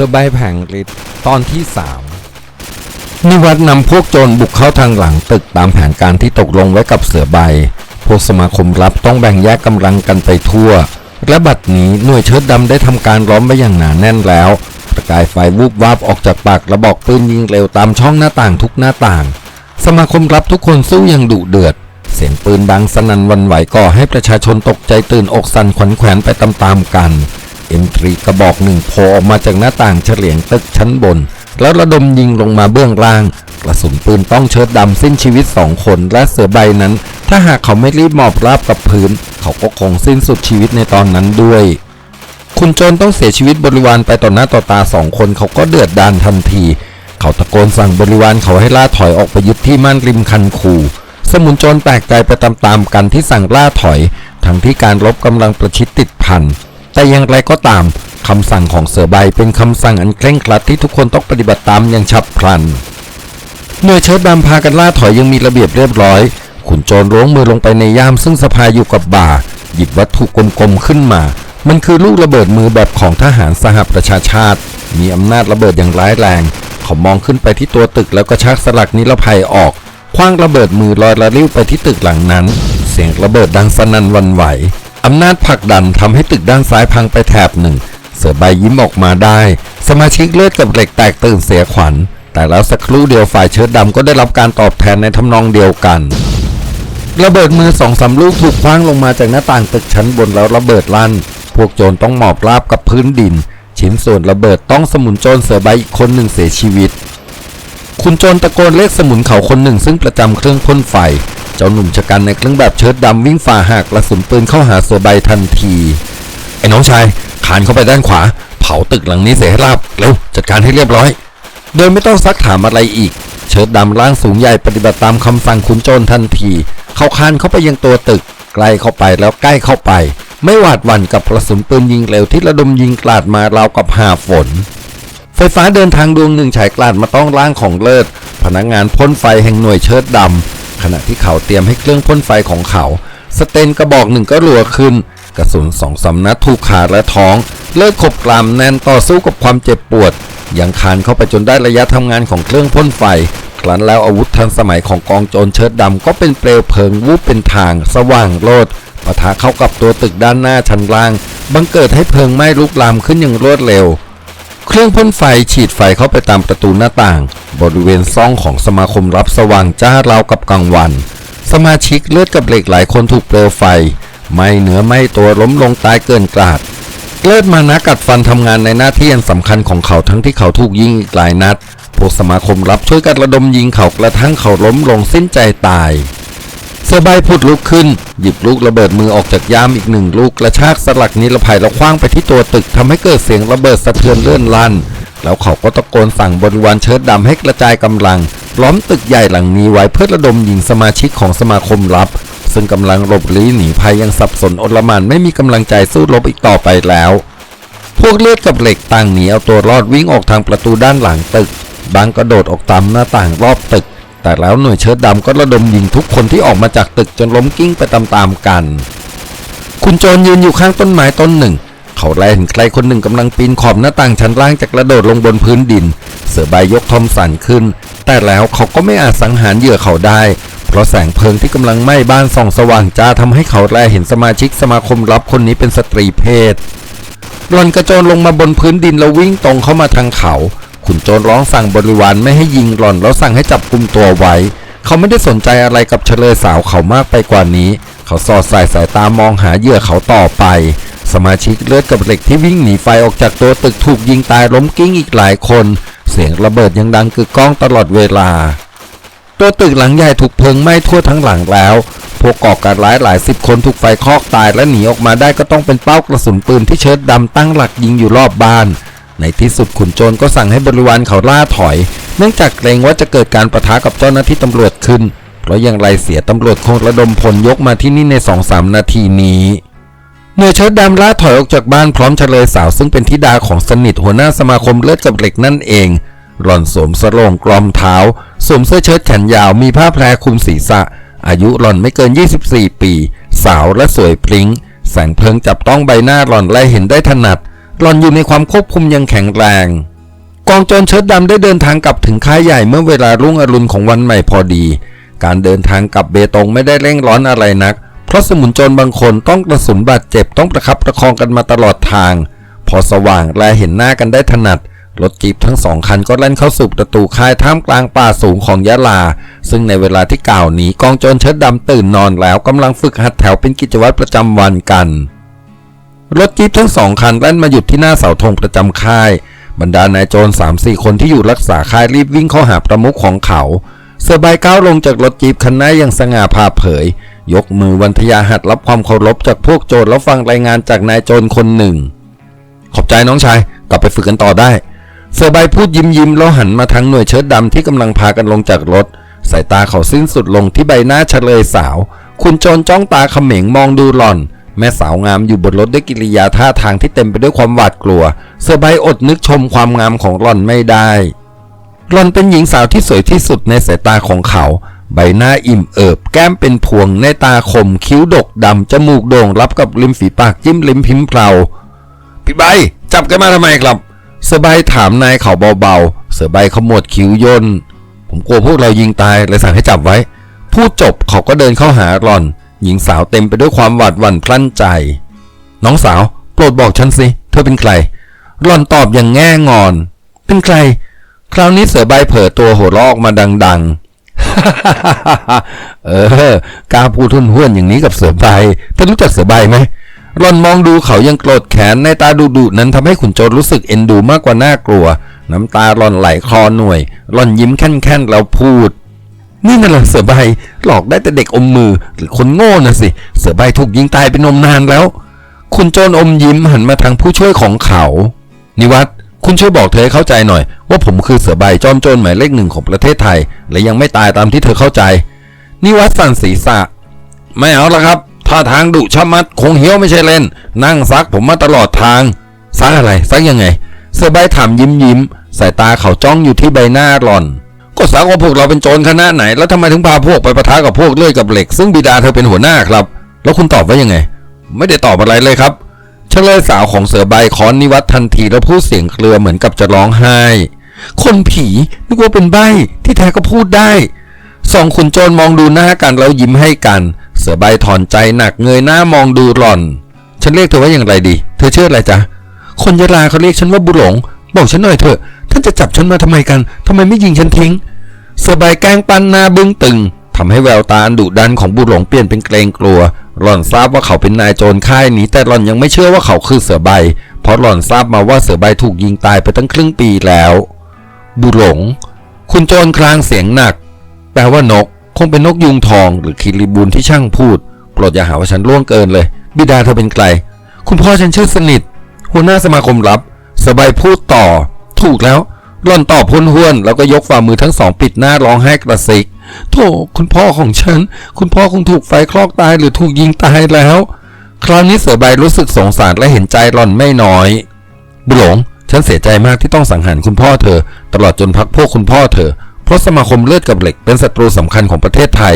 สือใบแผงฤทธิ์ตอนที่สามนิวัฒน์นำพวกโจรบุกเข้าทางหลังตึกตามแผนการที่ตกลงไว้กับเสือใบ พวกสมาคมลับต้องแบ่งแยกกำลังกันไปทั่ว และบัดนี้หน่วยเชิดดำได้ทำการล้อมไว้อย่างหนาแน่นแล้ว ประกายไฟวูบวาบออกจากปากระบอกปืนยิงเร็วตามช่องหน้าต่างทุกหน้าต่าง สมาคมลับทุกคนสู้อย่างดุเดือด เสียงปืนดังสนั่นวันไหวก่อให้ประชาชนตกใจตื่นอกสั่นขวัญแขวนไปตามๆกัน เอ็มทรีกระบอกหนึ่งโผล่ออกมาจากหน้าต่างเฉลียงตึกชั้นบน แล้วระดมยิงลงมาเบื้องล่าง กระสุนปืนต้องเชิดดำสิ้นชีวิตสองคนและเสือใบนั้น ถ้าหากเขาไม่รีบหมอบราบกับพื้น เขาก็คงสิ้นสุดชีวิตในตอนนั้นด้วย คุณโจรต้องเสียชีวิตบริวารไปต่อหน้าต่อตาสองคนเขาก็เดือดดานทันที เขาตะโกนสั่งบริวารเขาให้ล่าถอยออกไปยึดที่ม่านริมคันคูสมุนโจรแปลกใจไปตามๆกันที่สั่งล่าถอย ทั้งที่การรบกำลังประชิดติดพัน แต่อย่างไรก็ตามคำสั่งของเสือใบเป็นคำสั่งอันเคร่งครัดที่ทุกคนต้องปฏิบัติตามอย่างฉับพลันหน่วยเชิดดำพากันล่าถอยยังมีระเบียบเรียบร้อย ขุนโจรล้วงมือลงไปในย่ามซึ่งสะพายอยู่กับบ่า หยิบวัตถุกลมๆขึ้นมา มันคือลูกระเบิดมือแบบของทหารสหประชาชาติ มีอำนาจระเบิดอย่างร้ายแรง เขามองขึ้นไปที่ตัวตึกแล้วก็ชักสลักนิรภัยออกคว้างระเบิดมือลอยระลิ้วไปที่ตึกหลังนั้น เสียงระเบิดดังสนั่นวันไหว อำนาจผลักดันทำให้ตึกด้านซ้ายพังไปแถบหนึ่ง เสือใบยิ้มออกมาได้ สมาชิกเลือดกับเหล็กแตกตื่นเสียขวัญ แต่แล้วสักครู่เดียวฝ่ายเชิดดำก็ได้รับการตอบแทนในทำนองเดียวกัน ระเบิดมือสองสามลูกถูกคว้างลงมาจากหน้าต่างตึกชั้นบนแล้วระเบิดลั่น พวกโจรต้องหมอบราบกับพื้นดิน ชิ้นส่วนระเบิดต้องสมุนโจรเสือใบอีกคนหนึ่งเสียชีวิต คุณโจรตะโกนเรียกสมุนเขาคนหนึ่งซึ่งประจำเครื่องพ่นไฟ จ้าหนุ่มชะกันในเครื่องแบบเชิ้ตดำวิ่งฝ่าหากกระสุนปืนเข้าหาเสือใบทันที ไอ้น้องชายขานเข้าไปด้านขวา เผาตึกหลังนี้เสียให้ราบเร็วจัดการให้เรียบร้อย โดยไม่ต้องซักถามอะไรอีก เชิดดำร่างสูงใหญ่ปฏิบัติตามคำสั่งขุนโจรทันที เขาคานเข้าไปยังตัวตึกใกล้เข้าไปแล้วใกล้เข้าไป ไม่หวาดหวั่นกับกระสุนปืนยิงเร็วที่ระดมยิงกลาดมาราวกับหาฝน ไฟฟ้าเดินทางดวงหนึ่งฉายกลาดมาต้องร่างของเลิศ พนักงานพ่นไฟแห่งหน่วยเชิดดำ ขณะที่เขาเตรียมให้เครื่องพ่นไฟของเขา สเตนกระบอกหนึ่งก็รัวขึ้น กระสุนสองสำนัดถูกขาและท้อง เลิศขบกรามแน่นต่อสู้กับความเจ็บปวด ยังคานเข้าไปจนได้ระยะทำงานของเครื่องพ่นไฟ ครั้นแล้วอาวุธทันสมัยของกองโจรเชิดดำก็เป็นเปลวเพลิงวูบเป็นทาง สว่างโลดปะทะเข้ากับตัวตึกด้านหน้าชั้นล่าง บังเกิดให้เพลิงไหม้ลุกลามขึ้นอย่างรวดเร็ว เครื่องพ่นไฟฉีดไฟเข้าไปตามประตูหน้าต่าง บริเวณซ่องของสมาคมรับสว่างจ้าราวกับกลางวัน สมาชิกเลือดกับเหล็กหลายคนถูกเปลวไฟไหม่เหนือไหม่ตัวล้มลงตายเกินกลาดเลิศมานะกัดฟันทำงานในหน้าที่อันสำคัญของเขาทั้งที่เขาถูกยิงอีกหลายนัด พวกสมาคมรับช่วยกันระดมยิงเขากระทั่งเขาล้มลงสิ้นใจตาย เสือใบพุดลุกขึ้น หยิบลูกระเบิดมือออกจากยามอีกหนึ่งลูกกระชากสลักนิรภัยแล้วคว้างไปที่ตัวตึกทำให้เกิดเสียงระเบิดสะเทือนเลื่อนลั่น แล้วเขาก็ตะโกนสั่งบริวารเชิดดำให้กระจายกำลัง ล้อมตึกใหญ่หลังนี้ไว้เพื่อระดมยิงสมาชิกของสมาคมลับ ซึ่งกำลังหลบลี้หนีภัยยังสับสนอลหม่านไม่มีกำลังใจสู้รบอีกต่อไปแล้ว พวกเลือดกับเหล็กต่างหนีเอาตัวรอดวิ่งออกทางประตูด้านหลังตึกบางกระโดดออกตามหน้าต่างรอบตึก แต่แล้วหน่วยเชิดดำก็ระดมยิงทุกคนที่ออกมาจากตึกจนล้มกิ้งไปตามๆกัน คุณโจรยืนอยู่ข้างต้นไม้ต้นหนึ่ง เขาแลเห็นใครคนหนึ่งกำลังปีนขอบหน้าต่างชั้นล่างจากกระโดดลงบนพื้นดิน เสือใบยกทอมสันขึ้น แต่แล้วเขาก็ไม่อาจสังหารเหยื่อเขาได้ เพราะแสงเพลิงที่กำลังไหม้บ้านส่องสว่างจ้าทำให้เขาแลเห็นสมาชิกสมาคมลับคนนี้เป็นสตรีเพศหล่อนกระโจนลงมาบนพื้นดินแล้ววิ่งตรงเข้ามาทางเขา ขุนโจรร้องสั่งบริวารไม่ให้ยิงหล่อนแล้วสั่งให้จับกุมตัวไว้ เขาไม่ได้สนใจอะไรกับเฉลยสาวเขามากไปกว่านี้ เขาสอดสายสายตามองหาเหยื่อเขาต่อไป สมาชิกเลือดกับเหล็กที่วิ่งหนีไฟออกจากตัวตึกถูกยิงตายล้มกิ้งอีกหลายคน เสียงระเบิดยังดังกึกก้องตลอดเวลา ตัวตึกหลังใหญ่ถูกเพลิงไหม้ทั่วทั้งหลังแล้วพวกก่อการร้ายหลายสิบคนถูกไฟคลอกตายและหนีออกมาได้ก็ต้องเป็นเป้ากระสุนปืนที่เชิดดำตั้งหลักยิงอยู่รอบบ้าน ในที่สุดขุนโจรก็สั่งให้บริวารเขาล่าถอย เนื่องจากเกรงว่าจะเกิดการประทะกับเจ้าหน้าที่ตำรวจขึ้น เพราะอย่างไรเสียตำรวจคงระดมพลยกมาที่นี่ในสองสามนาทีนี้หน่วยเชิดดำล่าถอยออกจากบ้านพร้อมเฉลยสาวซึ่งเป็นธิดาของสนิทหัวหน้าสมาคมเลือดกับเหล็กนั่นเอง หล่อนสวมสโลงกลอมเท้าสวมเสื้อเชิ้ตแขนยาวมีผ้าแพรคลุมศีรษะ อายุหล่อนไม่เกิน 24 ปี สาวและสวยพริ้ง แสงเพลิงจับต้องใบหน้าหล่อนและเห็นได้ถนัด หล่อนอยู่ในความควบคุมอยังแข็งแรง กองโจรเชิดดำได้เดินทางกลับถึงค่ายใหญ่เมื่อเวลารุ่งอรุณของวันใหม่พอดี การเดินทางกลับเบตงไม่ได้เร่งร้อนอะไรนัก เพราะสมุนโจรบางคนต้องกระสุนบาดเจ็บต้องประคับประคองกันมาตลอดทาง พอสว่างและเห็นหน้ากันได้ถนัดรถจีบทั้งสองคันก็แล่นเข้าสู่ประตูค่ายท่ามกลางป่าสูงของยะลา ซึ่งในเวลาที่กล่าวนี้กองโจรเชิดดำตื่นนอนแล้วกำลังฝึกหัดแถวเป็นกิจวัตรประจำวันกัน รถจี๊ปทั้งสองคันแล่นมาหยุดที่หน้าเสาธงประจำค่าย บรรดานายโจร3 4คนที่อยู่รักษาค่ายรีบวิ่งเข้าหาประมุขของเขา เสือใบก้าวลงจากรถจี๊ปคันหน้าอย่างสง่าผ่าเผย ยกมือวันทยาหัดรับความเคารพจากพวกโจรแล้วฟังรายงานจากนายโจรคนหนึ่ง ขอบใจน้องชาย กลับไปฝึกกันต่อได้ เสือใบพูดยิ้มยิ้มแล้วหันมาทางหน่วยเชิดดำที่กำลังพากันลงจากรถ สายตาเขาสิ้นสุดลงที่ใบหน้าเฉลยสาว คุณโจรจ้องตาเขม็งมองดูหล่อน แม่สาวงามอยู่บนรถด้วยกิริยาท่าทางที่เต็มไปด้วยความหวาดกลัวเสือใบอดนึกชมความงามของหล่อนไม่ได้หล่อนเป็นหญิงสาวที่สวยที่สุดในสายตาของเขา ใบหน้าอิ่มเอิบ แก้มเป็นพวงในตาคม คิ้วดกดำจมูกโด่งรับกับริมฝีปากจิ้มลิมพิมพ์เพลาพี่ใบจับกันมาทำไมครับเสือใบถามนายเขาเบาๆ เสือใบขมวดคิ้วย่นผมกลัวพวกเรายิงตายเลยสั่งให้จับไว้ พูดจบเขาก็เดินเข้าหาหล่อน หญิงสาวเต็มไปด้วยความหวาดหวั่นพลั้นใจ น้องสาวโปรดบอกฉันสิ เธอเป็นใครหล่อนตอบอย่างแง่งอน เป็นใคร คราวนี้เสือใบเผยตัวหัวเราะอกมาดัง ๆ เออกล้าพูดทุ่นห้วนอย่างนี้กับเสือใบเธอรู้จักเสือใบไหมหล่อนมองดูเขายังโกรธแค้นในตาดุดุนั้นทำให้ขุนโจรรู้สึกเอ็นดูมากกว่าน่ากลัว น้ำตาหล่อนไหลคลอหน่วยหล่อนยิ้มแค่นๆแล้วพูด นี่น่ะเหรอเสือใบหลอกได้แต่เด็กอมมือหรือคนโง่น่ะสิ เสือใบถูกยิงตายเป็นนมนานแล้ว คุณโจรอมยิ้มหันมาทางผู้ช่วยของเขา นิวัตคุณช่วยบอกเธอให้เข้าใจหน่อย ว่าผมคือเสือใบจอมโจรหมายเลขหนึ่งของประเทศไทย และยังไม่ตายตามที่เธอเข้าใจ นิวัตสั่นศีรษะ ไม่เอาละครับท่าทางดุชะมัดคงเหี้ยวไม่ใช่เล่น นั่งซักผมมาตลอดทางซักอะไรซักยังไง เสือใบถามยิ้มยิ้มสายตาเขาจ้องอยู่ที่ใบหน้าหล่อน ก็ซักว่าพวกเราเป็นโจรคณะไหน แล้วทำไมถึงพาพวกไปประทะกับพวกเลื่อยกับเหล็ก ซึ่งบิดาเธอเป็นหัวหน้าครับ แล้วคุณตอบว่ายังไง ไม่ได้ตอบอะไรเลยครับเฉลยสาวของเสือใบคอนนิวัตทันทีแล้วพูดเสียงเครือเหมือนกับจะร้องไห้ คนผีนึกว่าเป็นใบที่แท้ก็พูดได้สองขุนโจรมองดูหน้ากันแล้วยิ้มให้กัน เสือใบถอนใจหนักเงยหน้ามองดูหล่อน ฉันเรียกเธอว่าอย่างไรดี เธอเชื่ออะไรจ๊ะคนยะลาเขาเรียกฉันว่าบุหลง บอกฉันหน่อยเถอะ ท่านจะจับฉันมาทำไมกันทำไมไม่ยิงฉันทิ้ง เสือใบแกงปันนาบึ้งตึงทำให้แววตาอันดุดันของบุหลงเปลี่ยนเป็นเกรงกลัว หล่อนทราบว่าเขาเป็นนายโจรค่ายนี้ แต่หล่อนยังไม่เชื่อว่าเขาคือเสือใบ เพราะหล่อนทราบมาว่าเสือใบถูกยิงตายไปตั้งครึ่งปีแล้ว บุหลง คุณโจรคลางเสียงหนัก แปลว่านก คงเป็นนกยุงทองหรือคิริบูนที่ช่างพูดโปรดอย่าหาว่าฉันล่วงเกินเลย บิดาเธอเป็นใคร คุณพ่อฉันชื่อสนิทหัวหน้าสมาคมลับ สบายพูดต่อ ถูกแล้วหล่อนตอบพ้นห้วน แล้วก็ยกฝ่ามือทั้งสองปิดหน้าร้องไห้กระซิกโธ่คุณพ่อของฉัน คุณพ่อคงถูกไฟคลอกตายหรือถูกยิงตายแล้ว คราวนี้เสือใบรู้สึกสงสารและเห็นใจหล่อนไม่น้อย บุหลง ฉันเสียใจมากที่ต้องสังหารคุณพ่อเธอ ตลอดจนพักพวกคุณพ่อเธอ เพราะสมาคมเลือดกับเหล็กเป็นศัตรูสำคัญของประเทศไทย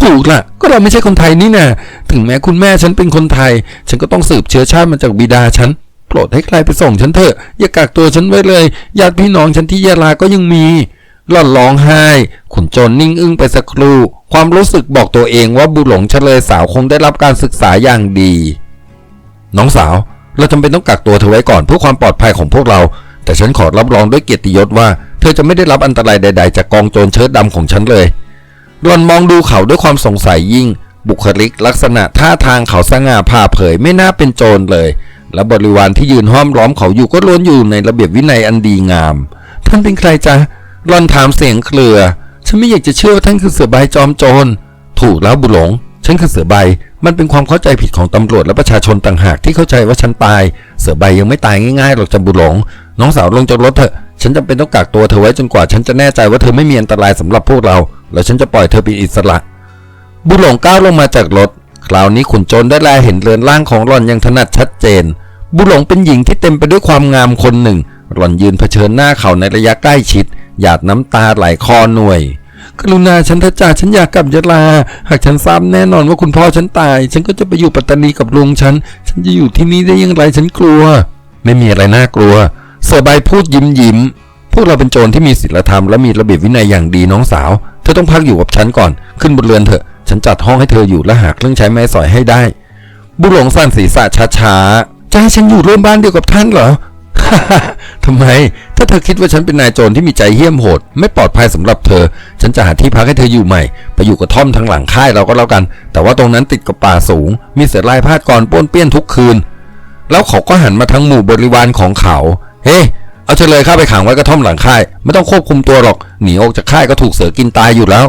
ถูกละก็เราไม่ใช่คนไทยนี่นาถึงแม้คุณแม่ฉันเป็นคนไทย ฉันก็ต้องสืบเชื้อชาติมาจากบิดาฉัน รดให้ใครไปส่งฉันเถอะ อย่ากักตัวฉันไว้เลยญาติพี่น้องฉันที่ยะลาก็ยังมีหล่อนร้องไห้ ขุนโจรนิ่งอึ้งไปสักครู่ ความรู้สึกบอกตัวเองว่าบุหลงเฉลยสาวคงได้รับการศึกษาอย่างดี น้องสาว เราจำเป็นต้องกักตัวเธอไว้ก่อนเพื่อความปลอดภัยของพวกเรา แต่ฉันขอรับรองด้วยเกียรติยศว่า เธอจะไม่ได้รับอันตรายใด ๆ จากกองโจรเชิดดำของฉันเลยหลอนมองดูเขาด้วยความสงสัยยิ่ง บุคลิกลักษณะท่าทางเขาสง่าผ่าเผยไม่น่าเป็นโจรเลย และบริวารที่ยืนห้อมล้อมเขาอยู่ก็ล้วนอยู่ในระเบียบวินัยอันดีงาม ท่านเป็นใครจ๊ะหลอนถามเสียงเครือ ฉันไม่อยากจะเชื่อว่าท่านคือเสือใบจอมโจร ถูกแล้วบุหลง ฉันคือเสือใบ มันเป็นความเข้าใจผิดของตำรวจและประชาชนต่างหากที่เข้าใจว่าฉันตาย เสือใบยังไม่ตายง่ายๆหรอกจำบุหลง น้องสาวลงจากรถเถอะ ฉันจำเป็นต้องกักตัวเธอไว้จนกว่าฉันจะแน่ใจว่าเธอไม่มีอันตรายสำหรับพวกเรา แล้วฉันจะปล่อยเธอเป็นอิสระ บุหลงก้าวลงมาจากรถ คราวนี้ขุนโจรได้แลเห็นเรือนร่างของหล่อนอย่างถนัดชัดเจน บุหลงเป็นหญิงที่เต็มไปด้วยความงามคนหนึ่ง หล่อนยืนเผชิญหน้าเขาในระยะใกล้ชิด หยาดน้ำตาไหลคอหน่วยกรุณาฉันทจ่าฉันอยากกลับยะลา หากฉันทราบแน่นอนว่าคุณพ่อฉันตาย ฉันก็จะไปอยู่ปัตตานีกับลุงฉัน ฉันจะอยู่ที่นี่ได้อยังไงฉันกลัว ไม่มีอะไรน่ากลัว เสือใบพูดยิ้มยิ้มพวกเราเป็นโจรที่มีศีลธรรมและมีระเบียบวินัยอย่างดีน้องสาว เธอต้องพักอยู่กับฉันก่อน ขึ้นบนเรือนเถอะ ฉันจัดห้องให้เธออยู่และหาเครื่องใช้ไม้สอยให้ได้ บุหลงสั่นศีรษะช้าๆ จะให้ฉันอยู่ร่วมบ้านเดียวกับท่านเหรอทำไม ถ้าเธอคิดว่าฉันเป็นนายโจรที่มีใจเหี้ยมโหด ไม่ปลอดภัยสำหรับเธอ ฉันจะหาที่พักให้เธออยู่ใหม่ ไปอยู่กับท่อมทางหลังค่ายเราก็แล้วกัน แต่ว่าตรงนั้นติดกับป่าสูง มีเสือลายพาดกรป้วนเปี้ยนทุกคืน แล้วเขาก็หันมาทั้งหมู่บริวารของเขา เฮ้เอาเฉลยข้าไปขังไว้กระท่อมหลังค่าย ไม่ต้องควบคุมตัวหรอก หนีออกจากค่ายก็ถูกเสือกินตายอยู่แล้ว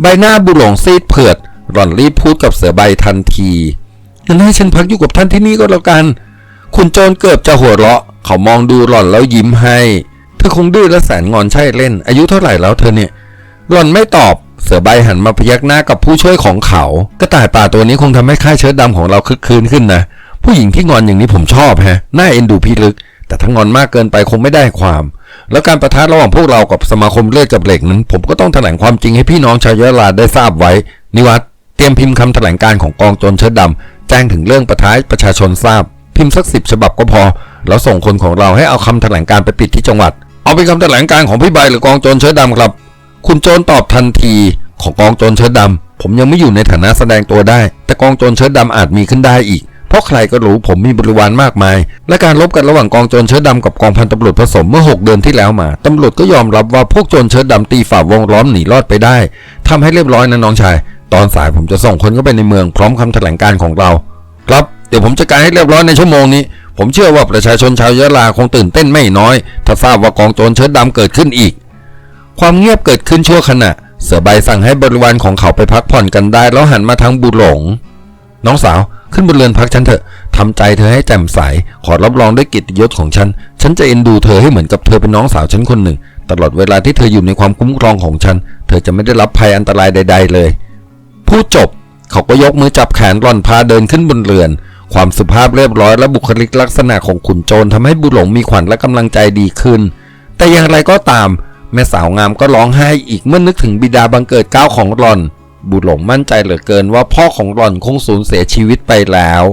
ใบหน้าบุหลงซีดเผือด หล่อนรีบพูดกับเสือใบทันทีงั้นให้ฉันพักอยู่กับท่านที่นี่ก็แล้วกัน คุณโจรเกือบจะหัวเราะ เขามองดูหล่อนแล้วยิ้มให้ เธอคงดื้อและแสนงอนใช่เล่น อายุเท่าไหร่แล้วเธอเนี่ย หล่อนไม่ตอบ เสือใบหันมาพยักหน้ากับผู้ช่วยของเขา กระต่ายป่าตัวนี้คงทำให้ค่ายเชิ้ตดำของเราคึกคืนขึ้นนะ ผู้หญิงที่งอนอย่างนี้ผมชอบแฮะน่าเอ็นดูพี่ลึก แต่ถ้างอนมากเกินไปคงไม่ได้ความ แล้วการประทะระหว่างพวกเรากับสมาคมเลือดกับเหล็กนั้น ผมก็ต้องแถลงความจริงให้พี่น้องชาวยะลาได้ทราบไว้ นิวัตเตรียมพิมพ์คำแถลงการของกองโจรเชิ้ตดำแจ้งถึงเรื่องประทะให้ประชาชนทราบ พิมพ์สักสิบฉบับก็พอ แล้วส่งคนของเราให้เอาคำแถลงการไปปิดที่จังหวัด เอาเป็นคำแถลงการของพี่ใบหรือกองโจรเชิ้ตดำครับ คุณโจรตอบทันทีของกองโจรเชิ้ตดำผมยังไม่อยู่ในฐานะแสดงตัวได้ แต่กองโจรเชิ้ตดำอาจมีขึ้นได้อีก เพราะใครก็รู้ผมมีบริวารมากมาย และการลบกันระหว่างกองโจรเชิ้ตดำกับกองพันตำรวจผสมเมื่อ 6 เดือนที่แล้วมาตำรวจก็ยอมรับว่าพวกโจรเชิ้ตดำตีฝ่าวงล้อมหนีรอดไปได้ทำให้เรียบร้อยนะน้องชาย ตอนสายผมจะส่งคนเข้าไปในเมืองพร้อมคำแถลงการของเรา ดี๋ยวผมจะการให้เรียบร้อยในชั่วโมงนี้ ผมเชื่อว่าประชาชนชาวยะลาคงตื่นเต้นไม่น้อย ถ้าทราบว่ากองโจรเชิ้ตดำเกิดขึ้นอีก ความเงียบเกิดขึ้นชั่วขณะ เสือใบสั่งให้บริวารของเขาไปพักผ่อนกันได้ แล้วหันมาทางบุหลง น้องสาวขึ้นบนเรือนพักฉันเถอะทำใจเธอให้แจ่มใส ขอรับรองด้วยกิตยศของฉัน ฉันจะเอ็นดูเธอให้เหมือนกับเธอเป็นน้องสาวฉันคนหนึ่ง ตลอดเวลาที่เธออยู่ในความคุ้มครองของฉัน เธอจะไม่ได้รับภัยอันตรายใด ๆ เลยพูดจบ เขาก็ยกมือจับแขนหล่อนพาเดินขึ้นบนเรือน ความสุภาพเรียบร้อยและบุคลิกลักษณะของขุนโจรทำให้บุหลงมีขวัญและกำลังใจดีขึ้น แต่อย่างไรก็ตาม แม่สาวงามก็ร้องไห้อีกเมื่อนึกถึงบิดาบังเกิดเก้าวของหล่อน บุหลงมั่นใจเหลือเกินว่าพ่อของหล่อนคงสูญเสียชีวิตไปแล้ว